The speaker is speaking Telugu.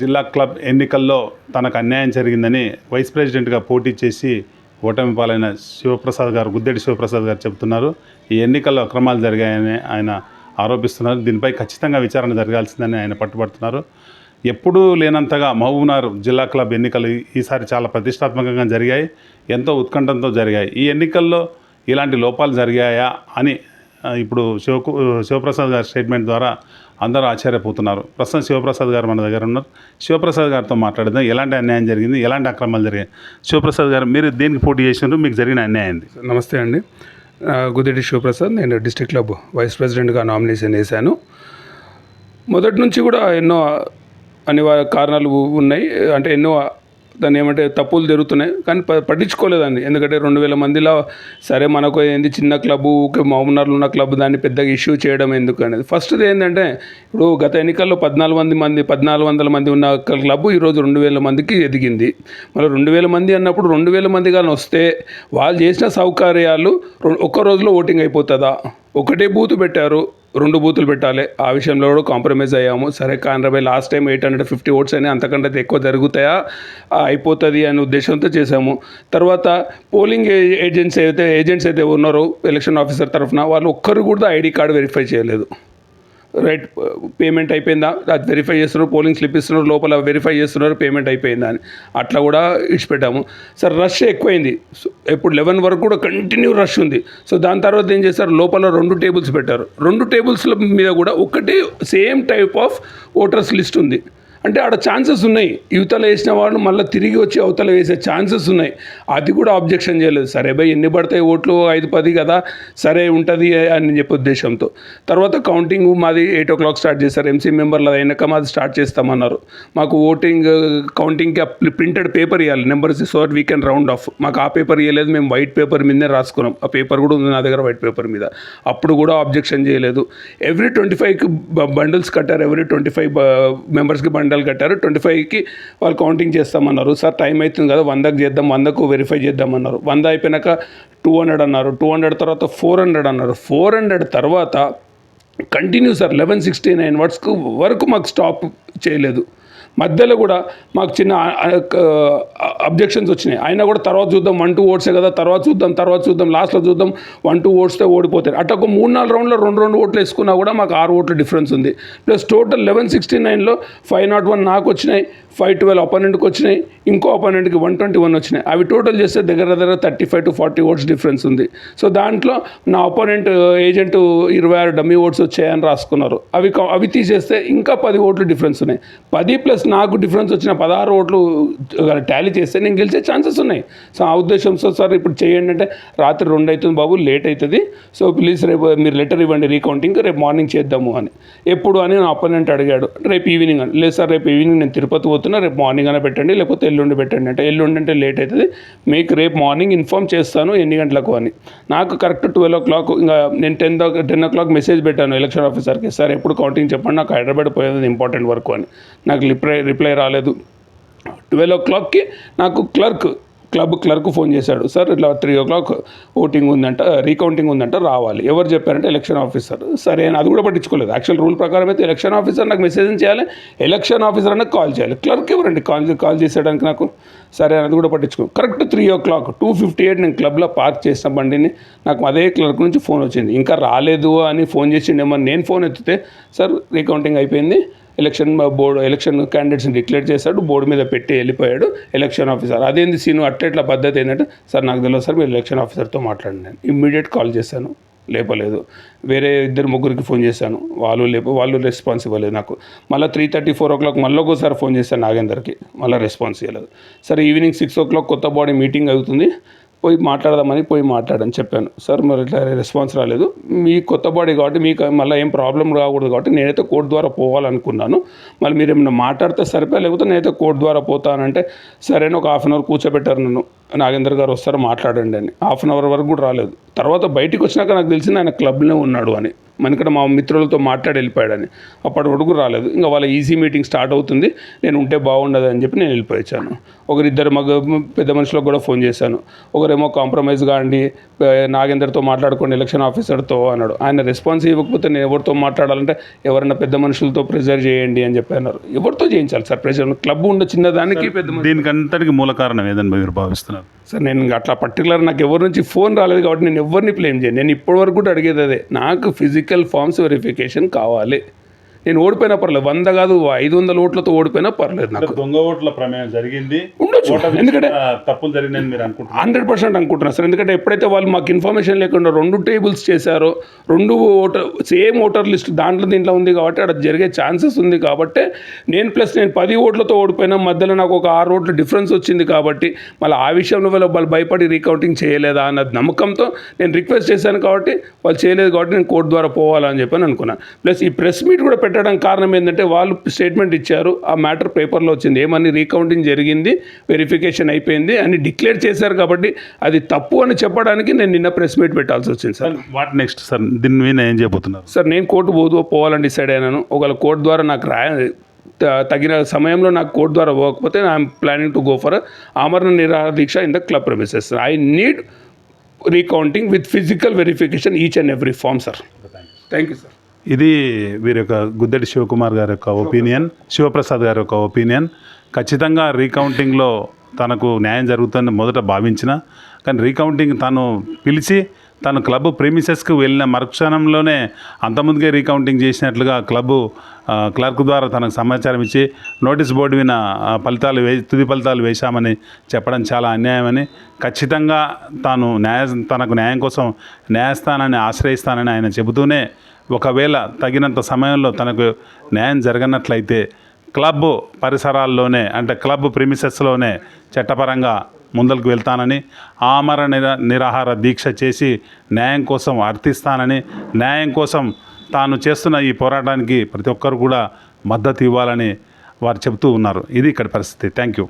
జిల్లా క్లబ్ ఎన్నికల్లో తనకు అన్యాయం జరిగిందని వైస్ ప్రెసిడెంట్గా పోటీ చేసి ఓటమి పాలైన శివప్రసాద్ గారు గుద్దెడి శివప్రసాద్ గారు చెబుతున్నారు. ఈ ఎన్నికల్లో అక్రమాలు జరిగాయని ఆయన ఆరోపిస్తున్నారు. దీనిపై ఖచ్చితంగా విచారణ జరగాల్సిందని ఆయన పట్టుబడుతున్నారు. ఎప్పుడూ లేనంతగా మహబూబ్నగర్ జిల్లా క్లబ్ ఎన్నికలు ఈసారి చాలా ప్రతిష్టాత్మకంగా జరిగాయి ఎంతో ఉత్కంఠంతో జరిగాయి. ఈ ఎన్నికల్లో ఇలాంటి లోపాలు జరిగాయా అని ఇప్పుడు శివకు శివప్రసాద్ గారి స్టేట్మెంట్ ద్వారా అందరూ ఆశ్చర్యపోతున్నారు. ప్రస్తుతం శివప్రసాద్ గారు మన దగ్గర ఉన్నారు. శివప్రసాద్ గారితో మాట్లాడదాం ఎలాంటి అన్యాయం జరిగింది ఎలాంటి అక్రమాలు జరిగాయి? శివప్రసాద్ గారు మీరు దేనికి పోటీ చేసినారు? మీకు జరిగిన అన్యాయం నమస్తే అండి. గుదిరెడ్డి శివప్రసాద్ నేను డిస్ట్రిక్ట్ క్లబ్ వైస్ ప్రెసిడెంట్గా నామినేషన్ వేశాను. మొదటి నుంచి కూడా ఎన్నో అనివార్య కారణాలు ఉన్నాయి. అంటే ఎన్నో దాన్ని ఏమంటే తప్పులు జరుగుతున్నాయి. కానీ ప పట్టించుకోలేదండి. ఎందుకంటే రెండు వేల మందిలో సరే మనకు ఏంది చిన్న క్లబ్ ఊకే ఉన్న క్లబ్ దాన్ని పెద్దగా ఇష్యూ చేయడం ఎందుకు అనేది. ఫస్ట్ది ఏంటంటే ఇప్పుడు గత ఎన్నికల్లో పద్నాలుగు మంది మంది పద్నాలుగు వందల మంది ఉన్న క్లబ్ ఈరోజు రెండు వేల మందికి ఎదిగింది. మరి రెండు వేల మంది అన్నప్పుడు రెండు వేల మంది కానీ వస్తే వాళ్ళు చేసిన సౌకర్యాలు ఒక్క రోజులో ఓటింగ్ అయిపోతుందా? ఒకటే బూత్ పెట్టారు. రెండు బూతులు పెట్టాలి. ఆ విషయంలో కూడా కాంప్రమైజ్ అయ్యాము. సరే కాండ్రబై last time eight hundred fifty votes అని అంతకంటే ఎక్కువ జరుగుతాయా? అయిపోతుంది అనే ఉద్దేశంతో చేశాము. తర్వాత పోలింగ్ ఏ- ఏజెంట్స్ అయితే ఏజెంట్స్ అయితే ఉన్నారో ఎలక్షన్ ఆఫీసర్ తరఫున వాళ్ళు ఒక్కరు కూడా ఐడి కార్డు వెరిఫై చేయలేదు. రైట్ పేమెంట్ uh, అయిపోయిందా? అది వెరిఫై చేస్తున్నారు పోలింగ్ స్లిప్ ఇస్తున్నారు లోపల వెరిఫై చేస్తున్నారు పేమెంట్ అయిపోయిందా అని. అట్లా కూడా ఇచ్చిపెట్టాము. సార్ రష్ ఎక్కువైంది. సో ఇప్పుడు లెవెన్ వరకు కూడా కంటిన్యూ రష్ ఉంది. సో దాని తర్వాత ఏం చేశారు? లోపల రెండు టేబుల్స్ పెట్టారు. రెండు టేబుల్స్ల మీద కూడా ఒకటే same type of voters list ఉంది. అంటే ఆడ ఛాన్సెస్ ఉన్నాయి. యువతలు వేసిన వాళ్ళు మళ్ళీ తిరిగి వచ్చి అవతల వేసే ఛాన్సెస్ ఉన్నాయి. అది కూడా ఆబ్జెక్షన్ చేయలేదు. సరే భయ్ ఎన్ని పడతాయి ఓట్లు? ఐదు పది కదా? సరే ఉంటుంది అని చెప్పే ఉద్దేశంతో. తర్వాత కౌంటింగ్ మాది ఎయిట్ ఓ క్లాక్ స్టార్ట్ చేశారు. ఎంసీ మెంబర్లు అయినాక మాది స్టార్ట్ చేస్తామన్నారు. మాకు ఓటింగ్ కౌంటింగ్కి ప్రింటెడ్ పేపర్ ఇవ్వాలి numbers so we can round off మాకు ఆ పేపర్ ఇవ్వలేదు మేము వైట్ పేపర్ మీదనే రాసుకున్నాం. ఆ పేపర్ కూడా ఉంది నా దగ్గర వైట్ పేపర్ మీద. అప్పుడు కూడా ఆబ్జెక్షన్ చేయలేదు. ఎవ్రీ ట్వంటీ ఫైవ్కి బండిల్స్ కట్టారు. ఎవ్రీ ట్వంటీ ఫైవ్ మెంబర్స్కి బండిల్ కట్టారు. ట్వంటీ ఫైవ్కి వాళ్ళు కౌంటింగ్ చేస్తామన్నారు. సార్ టైం అవుతుంది కదా వందకు చేద్దాం వందకు వెరిఫై చేద్దామన్నారు. వంద అయిపోయినాక టూ హండ్రెడ్ అన్నారు. టూ హండ్రెడ్ తర్వాత ఫోర్ హండ్రెడ్ అన్నారు. ఫోర్ హండ్రెడ్ తర్వాత continue sir eleven sixty nine వర్డ్స్కు వరకు మాకు స్టాప్ చేయలేదు. మధ్యలో కూడా మాకు చిన్న అబ్జెక్షన్స్ వచ్చినాయి. అయినా కూడా తర్వాత చూద్దాం వన్ టూ ఓట్సే కదా తర్వాత చూద్దాం తర్వాత చూద్దాం లాస్ట్లో చూద్దాం వన్ టూ ఓట్స్తో ఓడిపోతారు. అట్లా ఒక మూడు నాలుగు రౌండ్లో రెండు రెండు ఓట్లు వేసుకున్నా కూడా మాకు ఆరు ఓట్ల డిఫరెన్స్ ఉంది. ప్లస్ టోటల్ లెవెన్ సిక్స్టీ నైన్లో ఫైవ్ నాట్ వన్ నాకు వచ్చినాయి ఫైవ్ ట్వెల్వ్ అపోనెంట్కి వచ్చినాయి ఇంకో అపోనెంట్కి వన్ ట్వంటీ వన్ వచ్చినాయి. అవి టోటల్ చేస్తే దగ్గర దగ్గర thirty five to forty votes difference ఉంది. సో దాంట్లో నా అపోనెంట్ ఏజెంట్ ఇరవై ఆరు డమ్మీ ఓట్స్ వచ్చాయని రాసుకున్నారు. అవి అవి తీసేస్తే ఇంకా పది ఓట్లు డిఫరెన్స్ ఉన్నాయి. పది ప్లస్ నాకు డిఫరెన్స్ వచ్చిన పదహారు ఓట్లు టాలీ చేస్తే నేను గెలిచే ఛాన్సెస్ ఉన్నాయి. సో ఆ ఉద్దేశంతో సార్ ఇప్పుడు చేయండి అంటే రాత్రి రెండు అవుతుంది బాబు లేట్ అవుతుంది. సో ప్లీజ్ రేపు మీరు లెటర్ ఇవ్వండి రీకౌంటింగ్ రేపు మార్నింగ్ చేద్దాము అని. ఎప్పుడు అని నా అపోనెంట్ అడిగాడు. రేపు ఈవినింగ్ అని. లేదు సార్ రేపు ఈవినింగ్ నేను తిరుపతి పోతున్నా రేపు మార్నింగ్ అయినా పెట్టండి లేకపోతే ఎల్లుండి పెట్టండి అంటే ఎల్లుండి అంటే లేట్ అవుతుంది. మీకు రేపు మార్నింగ్ ఇన్ఫామ్ చేస్తాను ఎన్ని గంటలకు అని. నాకు కరెక్ట్ ట్వెల్వ్ ఓ క్లాక్ ఇంకా నేను ten ten o'clock message పెట్టాను ఎలక్షన్ ఆఫీసర్కి సార్ ఎప్పుడు కౌంటింగ్ చెప్పండి నాకు హైదరాబాద్ పోయేది ఇంపార్టెంట్ వర్క్ అని. నాకు రిప్లై రిప్లై రాలేదు. ట్వెల్వ్ ఓ క్లాక్కి నాకు క్లర్క్ క్లబ్ క్లర్క్ ఫోన్ చేశాడు. సార్ ఇట్లా త్రీ ఓ క్లాక్ ఓటింగ్ ఉందంట రీకౌంటింగ్ ఉందంట రావాలి. ఎవరు చెప్పారంటే ఎలక్షన్ ఆఫీసర్. సరే అది కూడా పట్టించుకోలేదు. యాక్చువల్ రూల్ ప్రకారం అయితే ఎలక్షన్ ఆఫీసర్ నాకు మెసేజ్ చేయాలి? ఎలక్షన్ ఆఫీసర్ అన్న కాల్ చేయాలి. క్లర్క్ ఎవరండి? కాల్ కాల్ చేసేయడానికి నాకు సరే అది కూడా పట్టించుకో correct three o'clock two fifty eight నేను క్లబ్లో పార్క్ చేసిన బండిని నాకు అదే క్లర్క్ నుంచి ఫోన్ వచ్చింది. ఇంకా రాలేదు అని ఫోన్ చేసిండేమో నేను ఫోన్ ఎత్తితే సార్ రీకౌంటింగ్ అయిపోయింది. ఎలక్షన్ బోర్డు ఎలక్షన్ క్యాండిడేట్స్ని డిక్లేర్ చేశాడు బోర్డు మీద పెట్టి వెళ్ళిపోయాడు ఎలక్షన్ ఆఫీసర్. అదేంది సీను అట్లెట్ల పద్ధతి ఏంటంటే సార్ నాకు తెలియదు సార్ మీరు ఎలక్షన్ ఆఫీసర్తో మాట్లాడండి నేను ఇమ్మీడియట్ కాల్ చేశాను లేపలేదు. వేరే ఇద్దరు ముగ్గురికి ఫోన్ చేశాను. వాళ్ళు లేప వాళ్ళు రెస్పాన్స్ ఇవ్వలేదు నాకు. మళ్ళీ three thirty four o'clock మళ్ళీ ఒకసారి ఫోన్ చేశాను నాగేందర్కి. మళ్ళీ రెస్పాన్స్ ఇవ్వలేదు. సరే ఈవినింగ్ సిక్స్ ఓ క్లాక్ కొత్త బాడీ మీటింగ్ అవుతుంది. పోయి మాట్లాడదామని పోయి మాట్లాడని చెప్పాను. సార్ మరి ఇట్లా రెస్పాన్స్ రాలేదు. మీ కొత్త బాడీ కాబట్టి మీకు మళ్ళీ ఏం ప్రాబ్లం రాకూడదు కాబట్టి నేనైతే కోర్టు ద్వారా పోవాలనుకున్నాను. మళ్ళీ మీరు ఏమైనా మాట్లాడితే సరిపోయా? లేకపోతే నేనైతే కోర్టు ద్వారా పోతానంటే సరైన ఒక హాఫ్ అన్ అవర్ కూర్చోబెట్టారు నన్ను. నాగేందర్ గారు వస్తారు? మాట్లాడండి అని. హాఫ్ అన్ అవర్ వరకు కూడా రాలేదు. తర్వాత బయటికి వచ్చినాక నాకు తెలిసింది ఆయన క్లబ్లో ఉన్నాడు అని. మనకడ మా మిత్రులతో మాట్లాడి వెళ్ళిపోయాడని. అప్పటి వరకు రాలేదు. ఇంకా వాళ్ళ ఈజీ మీటింగ్ స్టార్ట్ అవుతుంది. నేను ఉంటే బాగుండదు అని చెప్పి నేను వెళ్ళిపోయాను. ఒకరిద్దరు మగ పెద్ద మనుషులకు కూడా ఫోన్ చేశాను. ఒకరేమో కాంప్రమైజ్ కాండి నాగేందర్తో మాట్లాడుకోండి ఎలక్షన్ ఆఫీసర్తో అన్నాడు. ఆయన రెస్పాన్స్ ఇవ్వకపోతే నేను ఎవరితో మాట్లాడాలంటే ఎవరైనా పెద్ద మనుషులతో ప్రెజర్ చేయండి అని చెప్పి అన్నారు. ఎవరితో చేయించాలి సార్ ప్రెజర్ క్లబ్ ఉన్న చిన్నదానికి పెద్ద దీనికంతటికి మూల కారణం ఏదని మీరు భావిస్తున్నారు? సార్ నేను అట్లా పర్టికులర్ నాకు ఎవరి నుంచి ఫోన్ రాలేదు కాబట్టి నేను ఎవరిని ప్లేమ్ చేయను. నేను ఇప్పటివరకు కూడా అడిగేది అదే. నాకు ఫిజికల్ ఫార్మ్స్ వెరిఫికేషన్ కావాలి నేను ఓడిపోయినా పర్లేదు. వంద కాదు ఐదు వందల ఓట్లతో ఓడిపోయినా పర్లేదు నాకు. దొంగ ఓట్ల ప్రమేయం జరిగింది. ఉండొచ్చు. ఎందుకంటే తప్పులు జరిగినాయని మీరు అనుకుంటున్నారు. హండ్రెడ్ పర్సెంట్ అనుకుంటున్నాను సార్. ఎందుకంటే ఎప్పుడైతే వాళ్ళు మాకు ఇన్ఫర్మేషన్ లేకుండా రెండు టేబుల్స్ చేశారో రెండు ఓటర్ సేమ్ ఓటర్ లిస్ట్ దాంట్లో దీంట్లో ఉంది కాబట్టి అక్కడ జరిగే ఛాన్సెస్ ఉంది కాబట్టి నేను ప్లస్ నేను పది ఓట్లతో ఓడిపోయినా మధ్యలో నాకు ఒక ఆరు ఓట్ల డిఫరెన్స్ వచ్చింది కాబట్టి మళ్ళీ ఆ విషయంలో వాళ్ళు భయపడి రీకౌంటింగ్ చేయలేదా అన్న నమ్మకంతో నేను రిక్వెస్ట్ చేశాను కాబట్టి వాళ్ళు చేయలేదు కాబట్టి నేను కోర్టు ద్వారా పోవాలని చెప్పి అని అనుకున్నాను ప్లస్ ఈ ప్రెస్ మీట్ కూడా పెట్టడానికి కారణం ఏంటంటే వాళ్ళు స్టేట్మెంట్ ఇచ్చారు. ఆ మ్యాటర్ పేపర్లో వచ్చింది. ఏమని రీకౌంటింగ్ జరిగింది వెరిఫికేషన్ అయిపోయింది అని డిక్లేర్ చేశారు కాబట్టి అది తప్పు అని చెప్పడానికి నేను నిన్న ప్రెస్ మీట్ పెట్టాల్సి వచ్చింది సార్. What next sir? దీని మీద ఏం చేయబోతున్నారు సార్ నేను కోర్టు పోదు పోవాలని డిసైడ్ అయినాను. ఒకవేళ కోర్టు ద్వారా నాకు రాయ తగిన సమయంలో నాకు కోర్టు ద్వారా పోకపోతే I'm planning to go for ఆమరణ నిరాహార దీక్ష in the club premises I need recounting with physical verification each and every form sir thank you sir ఇది వీరి యొక్క గుద్దెడి శివకుమార్ గారి యొక్క ఒపీనియన్ శివప్రసాద్ గారి యొక్క ఒపీనియన్. ఖచ్చితంగా రీకౌంటింగ్లో తనకు న్యాయం జరుగుతుందని మొదట భావించిన కానీ రీకౌంటింగ్ తను పిలిచి తను క్లబ్ ప్రీమిసెస్కి వెళ్ళిన మరుక్షణంలోనే అంతకుముందుకే రీకౌంటింగ్ చేసినట్లుగా క్లబ్ క్లర్క్ ద్వారా తనకు సమాచారం ఇచ్చి నోటీస్ బోర్డు మీద ఫలితాలు వే తుది ఫలితాలు వేశామని చెప్పడం చాలా అన్యాయమని ఖచ్చితంగా తాను న్యాయ తనకు న్యాయం కోసం న్యాయస్థానాన్ని ఆశ్రయిస్తానని ఆయన చెబుతూనే ఒకవేళ తగినంత సమయంలో తనకు న్యాయం జరగనట్లయితే క్లబ్ పరిసరాల్లోనే అంటే క్లబ్ ప్రిమిసెస్లోనే చట్టపరంగా ముందరకు వెళ్తానని ఆమర నిర నిరాహార దీక్ష చేసి న్యాయం కోసం అర్థిస్తానని న్యాయం కోసం తాను చేస్తున్న ఈ పోరాటానికి ప్రతి ఒక్కరు కూడా మద్దతు ఇవ్వాలని వారు చెబుతూ ఉన్నారు. ఇది ఇక్కడ పరిస్థితి. Thank you